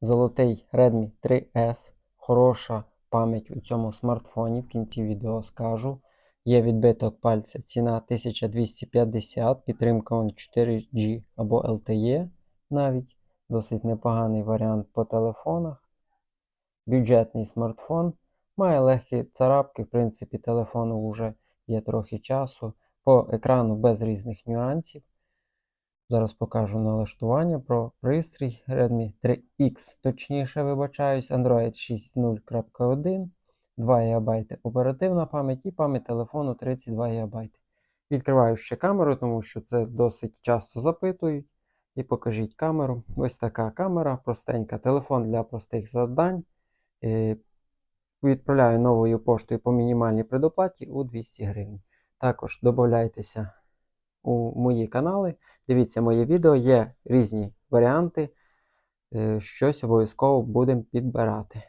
Золотий Redmi 3S. Хороша пам'ять у цьому смартфоні. В кінці відео скажу. Є відбиток пальця, ціна 1250, підтримка он 4G або LTE навіть. Досить непоганий варіант по телефонах. Бюджетний смартфон. Має легкі царапки, в принципі, телефону вже є трохи часу. По екрану без різних нюансів. Зараз покажу налаштування про пристрій Redmi 3X, точніше вибачаюсь, Android 6.0.1, 2 ГБ оперативна пам'ять і пам'ять телефону 32 ГБ. Відкриваю ще камеру, тому що це досить часто запитують. І покажіть камеру. Ось така камера, простенька, телефон для простих завдань. Е, Відправляю новою поштою по мінімальній предоплаті у 200 гривень. Також додайтеся у мої канали. Дивіться моє відео, є різні варіанти. Е, Щось обов'язково будемо підбирати.